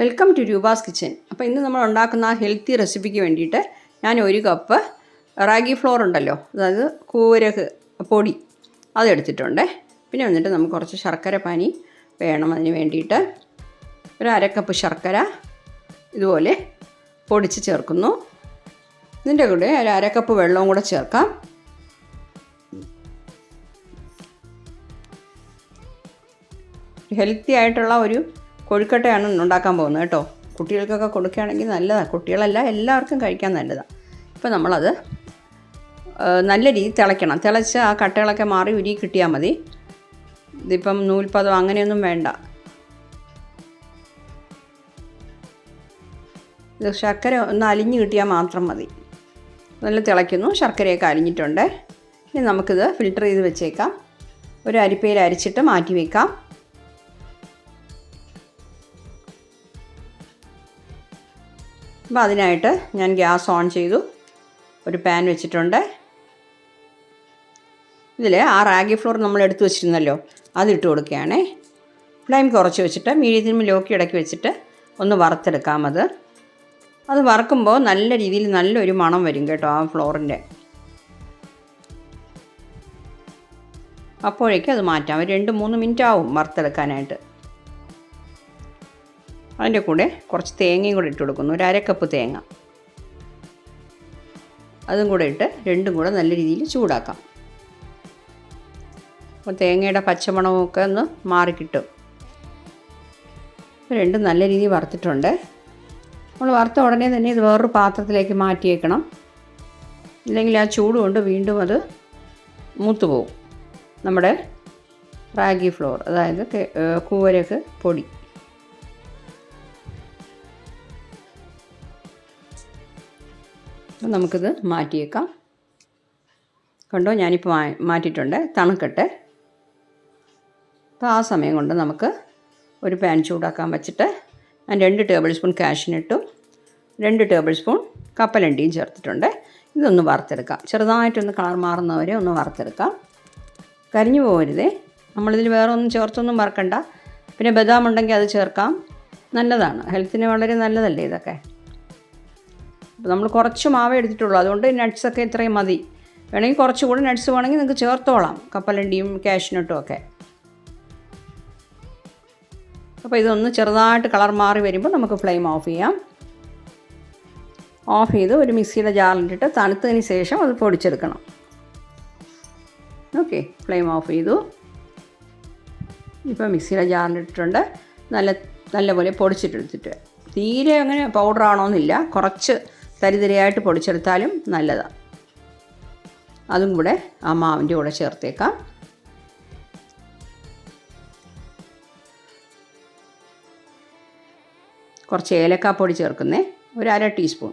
Welcome to Roopa's kitchen അപ്പോൾ ഇന്ന് നമ്മൾ ഉണ്ടാക്കുന്ന ഹെൽത്തി റെസിപ്പിക്ക് വേണ്ടിയിട്ട് ഞാൻ ഒരു കപ്പ് റാഗി ഫ്ലോർ ഉണ്ടല്ലോ. അതായത് കൂരക് പൊടി. അതെടുത്തിട്ടുണ്ട് പിന്നെ വന്നിട്ട് നമുക്ക് കുറച്ച് ശർക്കര പാനി വേണം അതിന് വേണ്ടിയിട്ട്. ഒരു അരക്കപ്പ് ശർക്കര ഇതുപോലെ പൊടിച്ച് ചേർക്കുന്നു. ഇതിന്റെ കൂടെ ഒരു അരക്കപ്പ് വെള്ളവും കൂടെ ചേർക്കാം. ഹെൽത്തി ആയിട്ടുള്ള ഒരു കൊഴുക്കട്ടയാണ് ഉണ്ടാക്കാൻ പോകുന്നത് കേട്ടോ. കുട്ടികൾക്കൊക്കെ കൊടുക്കുകയാണെങ്കിൽ നല്ലതാണ് കുട്ടികളല്ല എല്ലാവർക്കും കഴിക്കാൻ നല്ലതാണ് ഇപ്പോൾ നമ്മളത് നല്ല രീതിയിൽ തിളയ്ക്കണം. തിളച്ച് ആ കട്ടകളൊക്കെ മാറി ഉരുകി കിട്ടിയാൽ മതി. ഇതിപ്പം നൂൽപ്പതം അങ്ങനെയൊന്നും വേണ്ട. ഇത് ശർക്കര ഒന്ന് അലിഞ്ഞ് കിട്ടിയാൽ മാത്രം മതി. നല്ല തിളയ്ക്കുന്നു. ശർക്കരയൊക്കെ അലിഞ്ഞിട്ടുണ്ട്. ഇനി നമുക്കിത് ഫിൽട്ടർ ചെയ്ത് വെച്ചേക്കാം. ഒരു അരിപ്പയിൽ അരിച്ചിട്ട് മാറ്റി വയ്ക്കാം അപ്പോൾ അതിനായിട്ട് ഞാൻ ഗ്യാസ് ഓൺ ചെയ്തു. ഒരു പാൻ വെച്ചിട്ടുണ്ട്. ഇതിൽ ആ റാഗി ഫ്ലോർ നമ്മൾ എടുത്തു വെച്ചിരുന്നല്ലോ അതിട്ട് കൊടുക്കുകയാണേ. ഫ്ലെയിം കുറച്ച് വെച്ചിട്ട് മീഡിയത്തിനും ലോക്കി ഇടയ്ക്ക് വെച്ചിട്ട് ഒന്ന് വറുത്തെടുക്കാം അത്. അത് വറുക്കുമ്പോൾ നല്ല രീതിയിൽ നല്ലൊരു മണം വരും കേട്ടോ ആ ഫ്ലോറിന്റെ. അപ്പോഴേക്കും അത് മാറ്റാം. ഒരു രണ്ട് മൂന്ന് മിനിറ്റ് ആവും വറുത്തെടുക്കാനായിട്ട്. അതിന്റെ കൂടെ കുറച്ച് തേങ്ങയും കൂടെ ഇട്ട് കൊടുക്കുന്നു. ഒരു അരക്കപ്പ് തേങ്ങ. അതും കൂടെ ഇട്ട് രണ്ടും കൂടെ നല്ല രീതിയിൽ ചൂടാക്കാം. അപ്പോൾ തേങ്ങയുടെ പച്ചമണമൊക്കെ ഒന്ന് മാറിക്കിട്ടും രണ്ടും നല്ല രീതിയിൽ വറുത്തിട്ടുണ്ട്. നമ്മൾ വറുത്ത ഉടനെ തന്നെ ഇത് വേറൊരു പാത്രത്തിലേക്ക് മാറ്റിയേക്കണം. ഇല്ലെങ്കിൽ ആ ചൂട് കൊണ്ട് വീണ്ടും അത് മൂത്ത് പോകും നമ്മുടെ റാഗി ഫ്ലോർ അതായത് കൂവരക്ക് പൊടി. അപ്പം നമുക്കിത് മാറ്റിയേക്കാം. കണ്ടോ? ഞാനിപ്പോൾ മാറ്റിയിട്ടുണ്ട്. തണുക്കട്ടെ. അപ്പോൾ ആ സമയം കൊണ്ട് നമുക്ക് ഒരു പാൻ ചൂടാക്കാൻ വെച്ചിട്ട് ഞാൻ രണ്ട് ടേബിൾ സ്പൂൺ കാഷ്യൂനട്ടും രണ്ട് ടേബിൾ സ്പൂൺ കപ്പലണ്ടിയും ചേർത്തിട്ടുണ്ട്. ഇതൊന്ന് വറുത്തെടുക്കാം. ചെറുതായിട്ടൊന്ന് കളർ മാറുന്നവരെ ഒന്ന് വറുത്തെടുക്കാം. കരിഞ്ഞു പോകരുതേ. നമ്മളിതിൽ വേറെ ഒന്നും ചേർത്തൊന്നും വറക്കണ്ട. പിന്നെ ബദാം ഉണ്ടെങ്കിൽ അത് ചേർക്കാം. നല്ലതാണ്. ഹെൽത്തിന് വളരെ നല്ലതല്ലേ ഇതൊക്കെ? അപ്പോൾ നമ്മൾ കുറച്ച് മാവേ എടുത്തിട്ടുള്ളൂ. അതുകൊണ്ട് നട്ട്സൊക്കെ ഇത്രയും മതി. വേണമെങ്കിൽ കുറച്ചുകൂടി നട്ട്സ് വേണമെങ്കിൽ നിങ്ങൾക്ക് ചേർത്തോളാം. കപ്പലണ്ടിയും കാഷ്നട്ടും ഒക്കെ. അപ്പോൾ ഇതൊന്ന് ചെറുതായിട്ട് കളർ മാറി വരുമ്പോൾ നമുക്ക് ഫ്ലെയിം ഓഫ് ചെയ്യാം. ഓഫ് ചെയ്ത് ഒരു മിക്സിയുടെ ജാറിലിട്ടിട്ട് തണുത്തതിന് ശേഷം അത് പൊടിച്ചെടുക്കണം. ഓക്കെ ഫ്ലെയിം ഓഫ് ചെയ്തു. ഇപ്പോൾ മിക്സിയുടെ ജാറിലിട്ടിട്ടുണ്ട് നല്ല നല്ലപോലെ പൊടിച്ചിട്ടെടുത്തിട്ട് തീരെ അങ്ങനെ പൗഡർ ആണോന്നില്ല. കുറച്ച് തരിതരിയായിട്ട് പൊടിച്ചെടുത്താലും നല്ലതാണ് അതും കൂടെ ആ മാവിന്റെ കൂടെ ചേർത്തേക്കാം. കുറച്ച് ഏലക്കാപ്പൊടി ചേർക്കുന്നേ. ഒരു അര ടീസ്പൂൺ.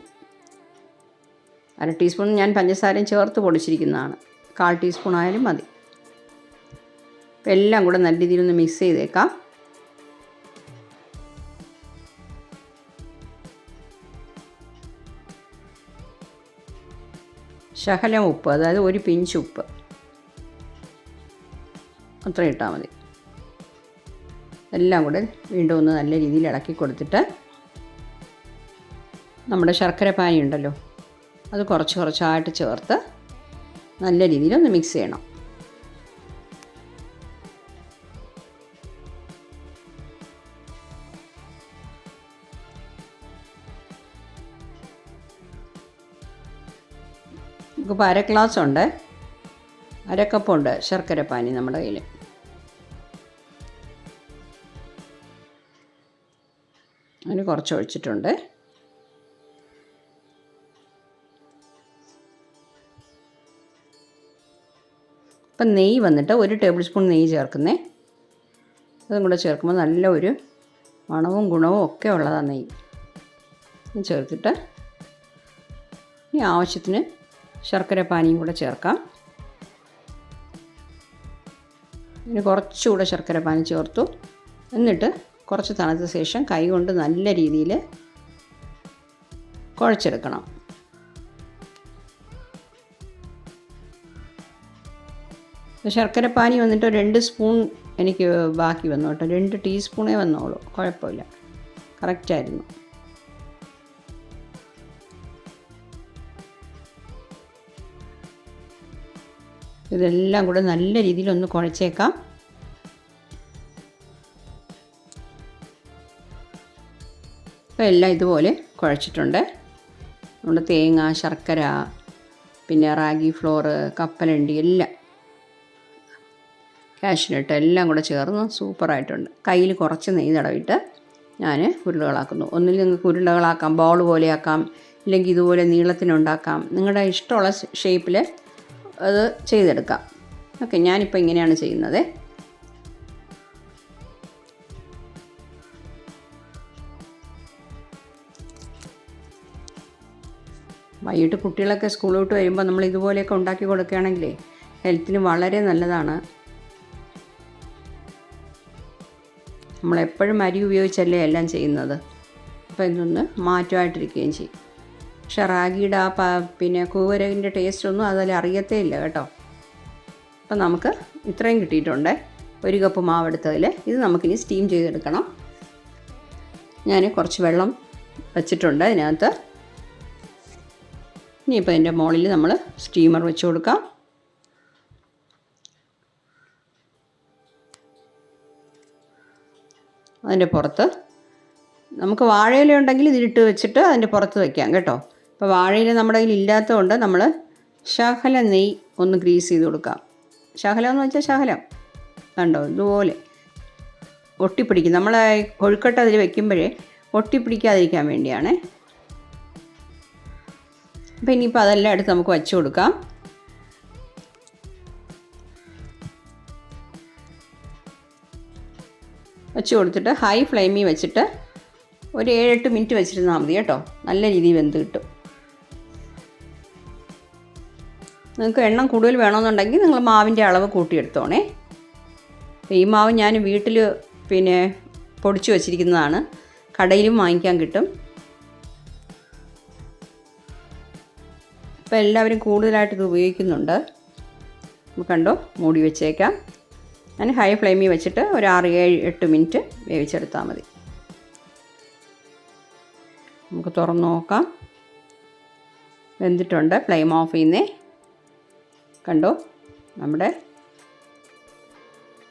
അര ടീസ്പൂൺ ഞാൻ പഞ്ചസാരയും ചേർത്ത് പൊടിച്ചിരിക്കുന്നതാണ്. കാൽ ടീസ്പൂൺ ആയാലും മതി. എല്ലാം കൂടെ നല്ല രീതിയിലൊന്ന് മിക്സ് ചെയ്തേക്കാം. ശകലം ഉപ്പ് അതായത് ഒരു പിഞ്ച് ഉപ്പ്. അത്ര ഇട്ടാൽ മതി. എല്ലാം കൂടെ വീണ്ടും ഒന്ന് നല്ല രീതിയിൽ ഇളക്കി കൊടുത്തിട്ട് നമ്മുടെ ശർക്കര പാനി ഉണ്ടല്ലോ അത് കുറച്ച് കുറച്ചായിട്ട് ചേർത്ത് നല്ല രീതിയിൽ ഒന്ന് മിക്സ് ചെയ്യണം. നമുക്കിപ്പോൾ അര ഗ്ലാസ് ഉണ്ട് അര കപ്പുണ്ട് ശർക്കര പാനി നമ്മുടെ കയ്യിൽ അതിന് കുറച്ച് ഒഴിച്ചിട്ടുണ്ട്. ഇപ്പം നെയ്യ് വന്നിട്ട് ഒരു ടേബിൾ സ്പൂൺ നെയ്യ് ചേർക്കുന്നേ. അതും കൂടെ ചേർക്കുമ്പോൾ നല്ല ഒരു മണവും ഗുണവും ഒക്കെ ഉള്ളതാണ് നെയ്യ്. ചേർത്തിട്ട് ഇനി ആവശ്യത്തിന് ശർക്കര പാനിയും കൂടെ ചേർക്കാം. ഇനി കുറച്ചുകൂടെ ശർക്കര പാനി ചേർത്തു. എന്നിട്ട് കുറച്ച് തണുത്ത ശേഷം കൈ കൊണ്ട് നല്ല രീതിയിൽ കുഴച്ചെടുക്കണം. ശർക്കര പാനി വന്നിട്ട് രണ്ട് സ്പൂൺ എനിക്ക് ബാക്കി വന്നു കേട്ടോ. രണ്ട് ടീസ്പൂണേ വന്നോളൂ കുഴപ്പമില്ല. കറക്റ്റായിരുന്നു. ഇതെല്ലാം കൂടെ നല്ല രീതിയിൽ ഒന്ന് കുഴച്ചേക്കാം. അപ്പോൾ എല്ലാം ഇതുപോലെ കുഴച്ചിട്ടുണ്ട്. നമ്മുടെ തേങ്ങ ശർക്കര പിന്നെ റാഗി ഫ്ലോറ് കപ്പലണ്ടി എല്ലാം. കാഷ്നട്ട് എല്ലാം കൂടെ ചേർന്ന് സൂപ്പറായിട്ടുണ്ട്. കയ്യിൽ കുറച്ച് നെയ്യ് തടവിട്ട് ഞാൻ ഉരുളകളാക്കുന്നു. ഒന്നിൽ നിങ്ങൾക്ക് ഉരുളകളാക്കാം ബോൾ പോലെയാക്കാം ഇല്ലെങ്കിൽ ഇതുപോലെ നീളത്തിനുണ്ടാക്കാം. നിങ്ങളുടെ ഇഷ്ടമുള്ള ഷേപ്പിൽ അത് ചെയ്തെടുക്കാം. ഓക്കെ ഞാനിപ്പോൾ ഇങ്ങനെയാണ് ചെയ്യുന്നത്. വൈകിട്ട് കുട്ടികളൊക്കെ സ്കൂളിൽ വിട്ട് വരുമ്പോൾ നമ്മൾ ഇതുപോലെയൊക്കെ ഉണ്ടാക്കി കൊടുക്കുകയാണെങ്കിലേ ഹെൽത്തിന് വളരെ നല്ലതാണ്. നമ്മളെപ്പോഴും അരി ഉപയോഗിച്ചല്ലേ എല്ലാം ചെയ്യുന്നത്. അപ്പോൾ ഇതൊന്ന് മാറ്റമായിട്ടിരിക്കുകയും ചെയ്യും. പക്ഷെ റാഗിയുടെ ആ പിന്നെ കൂവരകിന്റെ ടേസ്റ്റൊന്നും അതിൽ അറിയത്തേ ഇല്ല കേട്ടോ. അപ്പം നമുക്ക് ഇത്രയും കിട്ടിയിട്ടുണ്ട്. ഒരു കപ്പ് മാവെടുത്തതിൽ ഇത് നമുക്കിനി സ്റ്റീം ചെയ്തെടുക്കണം. ഞാൻ കുറച്ച് വെള്ളം വെച്ചിട്ടുണ്ട് അതിനകത്ത്. ഇനിയിപ്പോൾ അതിന്റെ മുകളിൽ നമ്മൾ സ്റ്റീമർ വെച്ച് കൊടുക്കാം. അതിന്റെ പുറത്ത് നമുക്ക് വാഴയില ഉണ്ടെങ്കിൽ ഇതിലിട്ട് വെച്ചിട്ട് അതിന്റെ പുറത്ത് വയ്ക്കാം കേട്ടോ. ഇപ്പോൾ വാഴയില നമ്മുടെ കയ്യിൽ ഇല്ലാത്തതുകൊണ്ട് നമ്മൾ ശകല നെയ്യ് ഒന്ന് ഗ്രീസ് ചെയ്ത് കൊടുക്കാം ശകലം എന്ന് വെച്ചാൽ ശകലം. കണ്ടോ? ഇതുപോലെ. ഒട്ടിപ്പിടിക്കും. നമ്മൾ കൊഴുക്കട്ട അതിൽ വെക്കുമ്പോഴേ ഒട്ടിപ്പിടിക്കാതിരിക്കാൻ വേണ്ടിയാണ്. അപ്പോൾ ഇനിയിപ്പോൾ അതെല്ലാം എടുത്ത് നമുക്ക് വച്ചു കൊടുക്കാം. വെച്ച് കൊടുത്തിട്ട് ഹൈ ഫ്ലെയിമിൽ വെച്ചിട്ട് ഒരു ഏഴെട്ട് മിനിറ്റ് വെച്ചിരുന്നാൽ മതി കേട്ടോ. നല്ല രീതിയിൽ വെന്ത് കിട്ടും. നിങ്ങൾക്ക് എണ്ണം കൂടുതൽ വേണമെന്നുണ്ടെങ്കിൽ നിങ്ങൾ മാവിന്റെ അളവ് കൂട്ടിയെടുത്തോണേ. ഈ മാവ് ഞാൻ വീട്ടിൽ പിന്നെ പൊടിച്ചു വച്ചിരിക്കുന്നതാണ്. കടയിലും വാങ്ങിക്കാൻ കിട്ടും. ഇപ്പോൾ എല്ലാവരും കൂടുതലായിട്ട് ഇത് ഉപയോഗിക്കുന്നുണ്ട്. കണ്ടോ മൂടി വെച്ചേക്കാം. ഞാൻ ഹൈ ഫ്ലെയിമിൽ വെച്ചിട്ട് ഒരു ആറ് ഏഴ് എട്ട് മിനിറ്റ് വേവിച്ചെടുത്താൽ മതി. നമുക്ക് തുറന്ന് നോക്കാം. വെന്തിട്ടുണ്ട് ഫ്ലെയിം ഓഫ് ചെയ്യുന്നേ. കണ്ടോ? നമ്മുടെ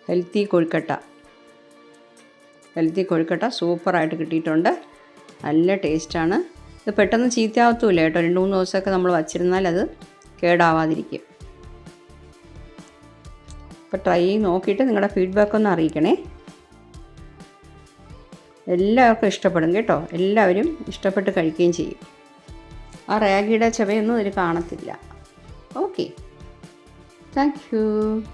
ഹെൽത്തി കൊഴുക്കട്ട ഹെൽത്തി കൊഴുക്കട്ട സൂപ്പറായിട്ട് കിട്ടിയിട്ടുണ്ട്. നല്ല ടേസ്റ്റാണ്. ഇത് പെട്ടെന്ന് ചീത്തയാവത്തുമില്ല കേട്ടോ. രണ്ട് മൂന്ന് ദിവസമൊക്കെ നമ്മൾ വച്ചിരുന്നാൽ അത് കേടാവാതിരിക്കും. അപ്പോൾ ട്രൈ ചെയ്ത് നോക്കിയിട്ട് നിങ്ങളുടെ ഫീഡ്ബാക്ക് ഒന്ന് അറിയിക്കണേ. എല്ലാവർക്കും ഇഷ്ടപ്പെടും കേട്ടോ. എല്ലാവരും ഇഷ്ടപ്പെട്ട് കഴിക്കുകയും ചെയ്യും. ആ റാഗിയുടെ ചവയൊന്നും ഇതിൽ കാണത്തില്ല. ഓക്കെ. Thank you.